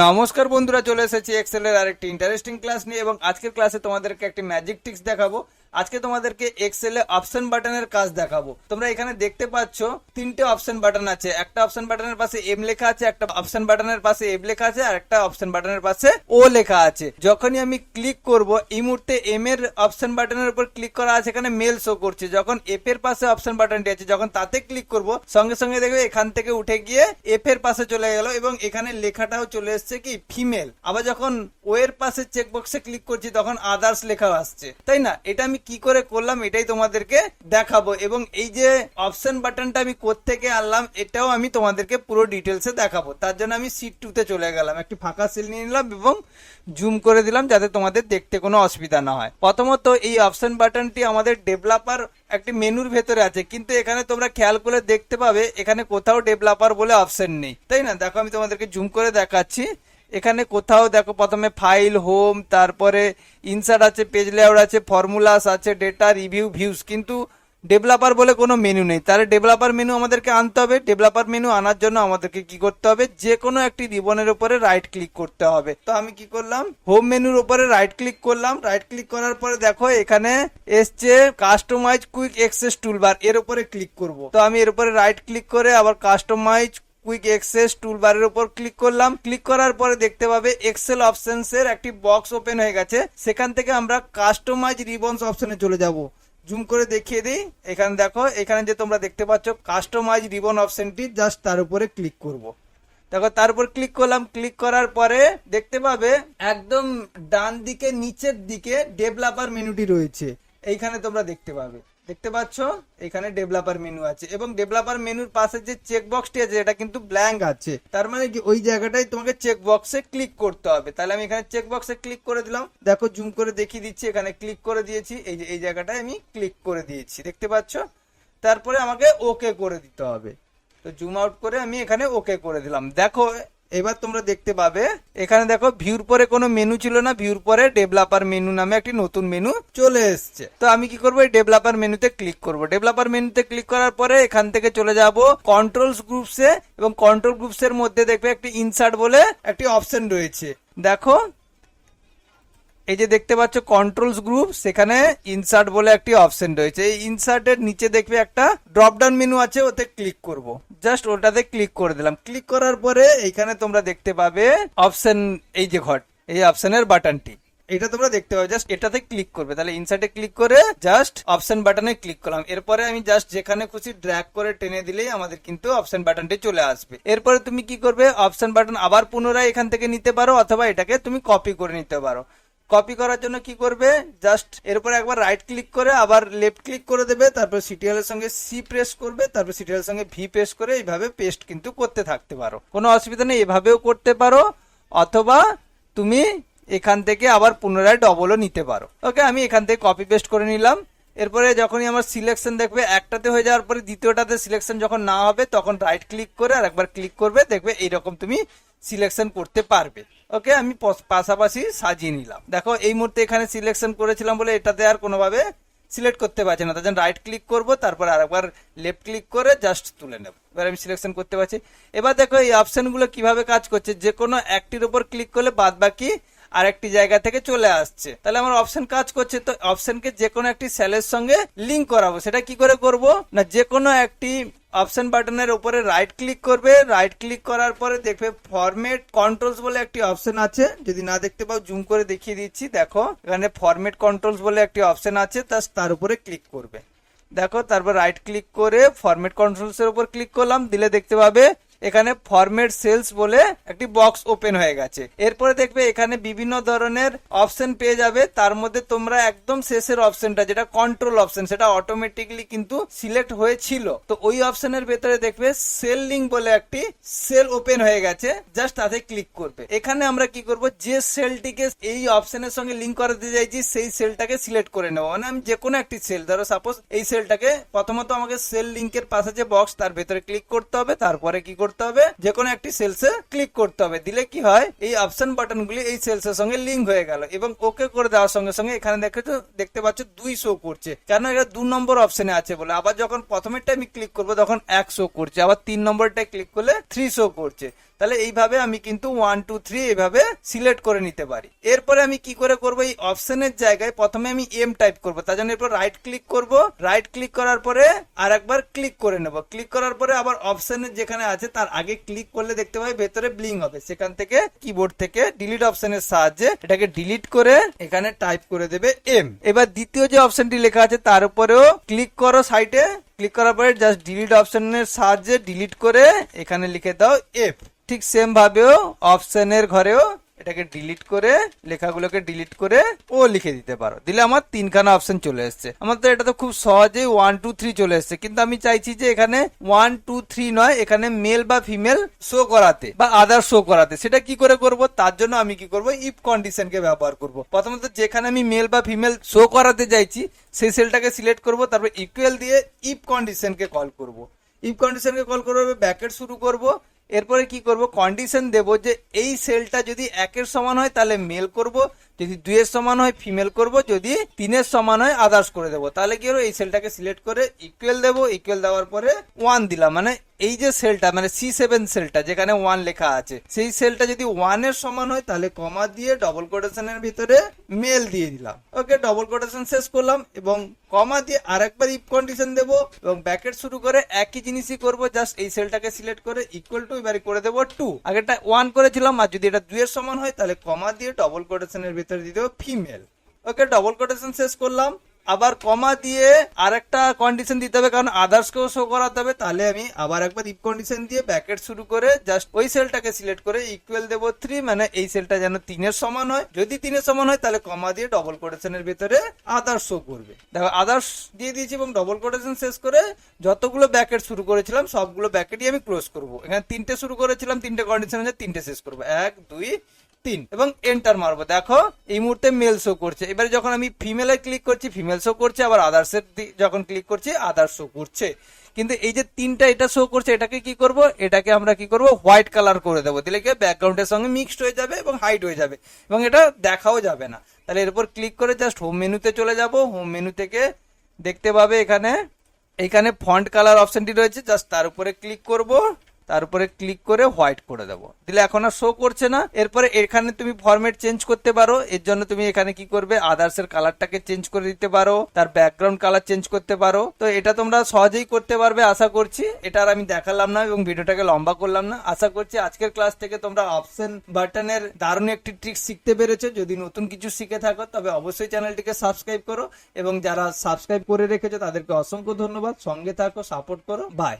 নমস্কার বন্ধুরা, চলে এসেছি এক্সেলের আরেকটি ইন্টারেস্টিং ক্লাস নিয়ে এবং আজকের ক্লাসে তোমাদেরকে একটি ম্যাজিক ট্রিক্স দেখাবো। আজকে তোমাদেরকে এক্সেল অপশন বাটনের কাজ দেখাবো। তোমরা এখানে দেখতে পাচ্ছ তিনটে অপশন বাটন আছে। একটা অপশন বাটনের পাশে এম লেখা আছে, একটা অপশন বাটনের পাশে এফ লেখা আছে, আর একটা অপশন বাটনের পাশে ও লেখা আছে। যখনই আমি ক্লিক করব, এই মুহূর্তে এম এর অপশন বাটনের উপর ক্লিক করা আছে, এখানে মেল শো করছে। যখন এফ এর পাশে অপশন বাটনটি আছে, যখন তাতে ক্লিক করব, সঙ্গে সঙ্গে দেখবে এখান থেকে উঠে গিয়ে এফ এর পাশে চলে গেল এবং এখানে লেখাটাও চলে এসছে কি ফিমেল আবার যখন ও এর পাশে চেক বক্সে ক্লিক করছি, তখন আদার্স লেখা আসছে। তাই না? এটা আমি কি করে করলাম এটাই তোমাদেরকে দেখাবো। এবং এই যে অপশন বাটনটা আমি থেকে আনলাম, এটাও আমি তোমাদেরকে পুরো ডিটেলসে দেখাবো। তার জন্য আমি সিট টুতে চলে গেলাম। একটি ফাঁকা সিল নিয়ে নিলাম এবং জুম করে দিলাম যাতে তোমাদের দেখতে কোনো অসুবিধা না হয়। প্রথমত এই অপশন বাটনটি আমাদের ডেভেলপার একটি মেনুর ভেতরে আছে, কিন্তু এখানে তোমরা খেয়াল করে দেখতে পাবে, এখানে কোথাও ডেভেলপার বলে অপশন নেই। তাই না? দেখো, আমি তোমাদেরকে জুম করে দেখাচ্ছি। এখানে কোথাও দেখো প্রথমে ফাইল হোম তারপরে ইনসার্ট আছে পেজ লেআউট আছে ফর্মুলাস আছে ডেটা রিভিউ ভিউজ কিন্তু ডেভেলপার বলে কোনো মেনু নেই। তাহলে ডেভেলপার মেনু আমাদেরকে আনতে হবে। ডেভেলপার মেনু আনার জন্য আমাদেরকে কি করতে হবে? যে কোনো একটি রিবনের উপরে রাইট ক্লিক করতে হবে। তো আমি কি করলাম? হোম মেনুর উপরে রাইট ক্লিক করলাম। রাইট ক্লিক করার পরে দেখো এখানে এসছে কাস্টমাইজ কুইক এক্সেস টুলবার এর উপরে ক্লিক করব। তো আমি এর উপরে রাইট ক্লিক করে আবার কাস্টমাইজ কুইক এক্সেস টুলবারের উপর ক্লিক করলাম। ক্লিক করার পরে দেখতে পাবে এক্সেল অপশনস এর একটি বক্স ওপেন হয়ে গেছে। সেখান থেকে আমরা কাস্টমাইজ রিবনস অপশনে চলে যাব। জুম করে দেখিয়ে দিই। এখানে দেখো, এখানে যে তোমরা দেখতে পাচ্ছ কাস্টমাইজ রিবন অপশনটি জাস্ট তার উপরে ক্লিক করব। দেখো, তার উপর ক্লিক করলাম। ক্লিক করার পরে দেখতে পাবে একদম ডান দিকে, নিচের দিকে ডেভেলপার মেনুটি রয়েছে। এইখানে তোমরা দেখতে পাবে। দেখতে পাচ্ছ? এখানে ডেভেলপার মেনু আছে। এবং ডেভেলপার মেনুর পাশে যে চেক বক্সটি আছে, এটা কিন্তু ব্ল্যাঙ্ক আছে। তার মানে কি? ওই জায়গাটাই তোমাকে চেক বক্সে ক্লিক করতে হবে। তাহলে আমি এখানে চেক বক্সে ক্লিক করে দিলাম। দেখো জুম করে দেখিয়ে দিচ্ছি। এখানে ক্লিক করে দিয়েছি। এই যে, এই জায়গাটায় আমি ক্লিক করে দিয়েছি। দেখতে পাচ্ছ? তারপরে আমাকে ওকে করে দিতে হবে। তো জুম আউট করে আমি এখানে ওকে করে দিলাম। দেখো এবার তোমরা দেখতে পাবে, এখানে দেখো ভিউর পরে কোনো মেনু ছিল না ভিউর পরে ডেভেলপার মেনু নামে একটি নতুন মেনু চলে এসছে। তো আমি কি করব, এই ডেভেলপার মেনুতে ক্লিক করব। ডেভেলপার মেনুতে ক্লিক করার পরে এখান থেকে চলে যাব কন্ট্রোলস গ্রুপসে এবং কন্ট্রোল গ্রুপস এর মধ্যে দেখবে একটি ইনসার্ট বলে একটি অপশন রয়েছে। দেখো এই যে দেখতে পাচ্ছ কন্ট্রোলস গ্রুপ সেখানে ইনসার্ট বলে একটি অপশন রয়েছে। এই ইনসার্টের নিচে দেখবে একটা ড্রপ ডাউন মেনু আছে, ওতে ক্লিক করব। জাস্ট ওটাতে ক্লিক করে দিলাম। ক্লিক করার পরে এইখানে তোমরা দেখতে পাবে অপশন এই যে ঘট এই অপশনের বাটনটি এটা তোমরা দেখতে পাবে জাস্ট এটাতে ক্লিক করবে। তাহলে ইনসার্টে ক্লিক করে জাস্ট অপশন বাটনে ক্লিক করলাম। এরপরে আমি জাস্ট যেখানে খুশি ড্র্যাগ করে টেনে দিলেই আমাদের কিন্তু অপশন বাটনটি চলে আসবে। এরপরে তুমি কি করবে? অপশন বাটন আবার পুনরায় এখান থেকে নিতে পারো, অথবা এটাকে তুমি কপি করে নিতে পারো। কপি করার জন্য কি করবে? জাস্ট এর উপরে একবার রাইট ক্লিক করে আবার লেফট ক্লিক করে দেবে, তারপর সিটিএল এর সঙ্গে সি প্রেস করবে, তারপর সিটিএল এর সঙ্গে ভি প্রেস করে এইভাবে পেস্ট কিন্তু করতে থাকতে পারো। কোনো অসুবিধা নেই, এভাবেও করতে পারো, অথবা তুমি এখান থেকে আবার পুনরায় ডবলও নিতে পারো। ওকে আমি এখান থেকে কপি পেস্ট করে নিলাম। এরপরে যখনই আমার সিলেকশন দেখবে, একটাতে হয়ে যাওয়ার পরে দ্বিতীয়টাতে সিলেকশন যখন না হবে, তখন রাইট ক্লিক করে আর একবার ক্লিক করবে, দেখবে এইরকম তুমি সিলেকশন করতে পারবে। ওকে আমি পাশাপাশি সাজিয়ে নিলাম। দেখো, এই মুহূর্তে এখানে সিলেকশন করেছিলাম বলে এটাতে আর কোনোভাবে সিলেক্ট করতে পারছি না। তার জন্য রাইট ক্লিক করব, তারপর আরেকবার লেফট ক্লিক করে জাস্ট তুলে নেব। এবার আমি সিলেকশন করতে পারছি। এবার দেখো, এই অপশনগুলো কীভাবে কাজ করছে? যে কোনো একটির উপর ক্লিক করলে বাদ বাকি আরেকটি জায়গা থেকে চলে আসছে। তাহলে আমার অপশন কাজ করছে, তো অপশনকে যে কোনো একটি সেলের সঙ্গে লিঙ্ক করাবো। সেটা কি করে করব? না যে কোনো একটি অপশন বাটনের উপরে রাইট ক্লিক করবে। রাইট ক্লিক করার পরে দেখবে ফরমেট কন্ট্রোলস বলে একটি অপশন আছে। যদি না দেখতে পাও জুম করে দেখিয়ে দিচ্ছি। দেখো, এখানে ফরমেট কন্ট্রোলস বলে একটি অপশন আছে তার উপরে ক্লিক করবে। দেখো, তারপর রাইট ক্লিক করে ফরমেট কন্ট্রোলস এর উপর ক্লিক করলাম। দিলে দেখতে পাবে এখানে ফরমেট সেলস বলে একটি বক্স ওপেন হয়ে গেছে। এরপরে দেখবে এখানে বিভিন্ন ধরনের অপশন পেয়ে যাবে। তার মধ্যে তোমরা একদম শেষের অপশনটা যেটা কন্ট্রোল অপশন সেটা অটোমেটিকলি কিন্তু সিলেক্ট হয়েছিল। তো ওই অপশনের ভেতরে দেখবে সেল লিঙ্ক বলে একটি সেল ওপেন হয়ে গেছে। জাস্ট তাতে ক্লিক করবে। এখানে আমরা কি করব? যে সেলটিকে এই অপশনের সঙ্গে লিঙ্ক করাতে চাইছি, সেই সেলটাকে সিলেক্ট করে নেব। মানে আমি যে কোনো একটি সেল ধরো সাপোজ এই সেলটাকে প্রথমত আমাকে সেল লিঙ্কের পাশে যে বক্স তার ভেতরে ক্লিক করতে হবে। তারপরে কি করতে করতে হবে যে কোনো একটি সেলসে ক্লিক করতে হবে। দিলে কি হয়, এই অপশন বাটনগুলি এই সেলসের সঙ্গে লিঙ্ক হয়ে গেল এবং ওকে করে দেওয়ার সঙ্গে সঙ্গে এখানে দেখেছ দেখতে পাচ্ছ দুই শো করছে। কেন এটা দু নম্বর অপশনে আছে বলে। আবার যখন প্রথমেরটা আমি ক্লিক করব, তখন এক শো করছে। আবার তিন নম্বরটা ক্লিক করলে থ্রি শো করছে। তাহলে এইভাবে আমি কিন্তু ওয়ান টু থ্রি এইভাবে সিলেক্ট করে নিতে পারি। এরপরে আমি কি করে করব, এই অপশনের জায়গায় প্রথমে আমি এম টাইপ করব। তার জন্য এরপর রাইট ক্লিক করব। রাইট ক্লিক করার পরে আর একবার ক্লিক করে নেব। ক্লিক করার পরে আবার অপশনের যেখানে আছে, তার আগে ক্লিক করলে দেখতে পাবে ভেতরে ব্লিং হবে। সেখান থেকে কিবোর্ড থেকে ডিলিট অপশনের সাহায্যে এটাকে ডিলিট করে এখানে টাইপ করে দেবে এম এবার দ্বিতীয় যে অপশনটি লেখা আছে, তার উপরেও ক্লিক করো সাইটে ক্লিক করার পরে জাস্ট ডিলিট অপশনের সাহায্যে ডিলিট করে এখানে লিখে দাও এফ ঠিক সেম ভাবেও অপশনের ঘরেও এটাকে ডিলিট করে, লেখাগুলোকে ডিলিট করে ও লিখে দিতে পারো। দিলে আমার তিনখানা অপশন চলে এসছে। তো এটা তো খুব সহজেই ওয়ান টু থ্রি চলে এসছে। কিন্তু আমি চাইছি যে এখানে ওয়ান টু থ্রি নয়, এখানে মেল বা ফিমেল শো করাতে বা আদার শো করাতে। সেটা কি করে করব? তার জন্য আমি কি করব? ইফ কন্ডিশনকে ব্যবহার করব। প্রথমত যেখানে আমি মেল বা ফিমেল শো করাতে চাইছি, সেই সেলটাকে সিলেক্ট করব, তারপর ইকুয়াল দিয়ে ইফ কন্ডিশনকে কল করব। ইফ কন্ডিশনকে কল করব ব্যাকেট শুরু করব এরপরে কি করব? কন্ডিশন দেব যে এই সেলটা যদি একের সমান হয়, তাহলে মেল করব। যদি দুইয়ের সমান হয় ফিমেল করব। যদি তিনের সমান হয় আদার্স করে দেবো। তাহলে কি হলো? এই সেলটাকে সিলেক্ট করে ইকুয়াল দেবো। ইকুয়াল দেওয়ার পরে ওয়ান দিলাম। মানে এই যে সেলটা মানে সি সেভেন সেলটা, যেখানে ওয়ান লেখা আছে, সেই সেলটা যদি ওয়ানের সমান হয়, তাহলে কমা দিয়ে ডবল কোটেশনের ভিতরে মেল দিয়ে দিলাম। ওকে ডবল কোটেশন শেষ করলাম, এবং কমা দিয়ে আরেকবার ইফ কন্ডিশন দেব, এবং ব্যাকেট শুরু করে একই জিনিসই করব জাস্ট এই সেলটাকে সিলেক্ট করে ইকুয়াল টু এবারে করে দেবো টু আগেটা ওয়ান করেছিলাম, আর যদি এটা দুইয়ের সমান হয়, তাহলে কমা দিয়ে ডবল কোটেশনের ভিতরে দিয়ে দেবো ফিমেল ওকে ডবল কোটেশন শেষ করলাম আবার কমা দিয়ে আরেকটা কন্ডিশন দিতে হবে, কারণ আদার্স কেও শো করাতে হবে। তাহলে আমি আবার একবার ইফ কন্ডিশন দিয়ে ব্যাকেট শুরু করে জাস্ট ওই সেলটাকে সিলেক্ট করে ইকুয়াল দেবো থ্রি মানে এই সেলটা যেন তিনের সমান হয়। যদি তিনের সমান হয়, তাহলে কমা দিয়ে ডবল কোটেশনের ভিতরে আদার্স শো করবে। দেখো আদার্স দিয়ে দিয়েছি এবং ডবল কোটেশন শেষ করে যতগুলো ব্যাকেট শুরু করেছিলাম, সবগুলো ব্যাকেটই আমি ক্লোজ করব। এখানে তিনটে শুরু করেছিলাম, তিনটে কন্ডিশন আছে, তিনটে শেষ করব। এক, দুই তিন। এবং এন্টার মারবো। দেখো, এই মুহূর্তে মেল শো করছে। এবারে যখন আমি ফিমেলে ক্লিক করছি ফিমেল শো করছে, আবার আদার্সের যখন ক্লিক করছি আদার্স শো করছে। কিন্তু এই যে তিনটা এটা শো করছে, এটাকে কি করব? এটাকে আমরা কি করব? হোয়াইট কালার করে দেবো। দিলে কি ব্যাকগ্রাউন্ডের সঙ্গে মিক্সড হয়ে যাবে এবং হাইট হয়ে যাবে। এবং এটা দেখাও যাবে না। তাহলে এর উপর ক্লিক করে জাস্ট হোম মেনুতে চলে যাব। হোম মেনু থেকে দেখতে পাবে এখানে এখানে ফন্ট কালার অপশনটি রয়েছে। জাস্ট তার উপরে ক্লিক করব। তার উপরে ক্লিক করে হোয়াইট করে দেবো। দিলে এখন আর শো করছে না। এরপরে এখানে তুমি ফরম্যাট চেঞ্জ করতে পারো। এর জন্য তুমি এখানে কি করবে? আদার্স এর কালারটাকে চেঞ্জ করে দিতে পারো। তার ব্যাকগ্রাউন্ড কালার চেঞ্জ করতে পারো। তো এটা তোমরা সহজেই করতে পারবে, আশা করছি। এটা আর আমি দেখালাম না এবং ভিডিওটাকে লম্বা করলাম না। আশা করছি আজকের ক্লাস থেকে তোমরা অপশন বাটনের দারুণ একটি ট্রিক শিখতে পেরেছ। যদি নতুন কিছু শিখে থাকো, তবে অবশ্যই চ্যানেলটিকে সাবস্ক্রাইব করো। এবং যারা সাবস্ক্রাইব করে রেখেছো, তাদেরকে অসংখ্য ধন্যবাদ। সঙ্গে থাকো সাপোর্ট করো। বাই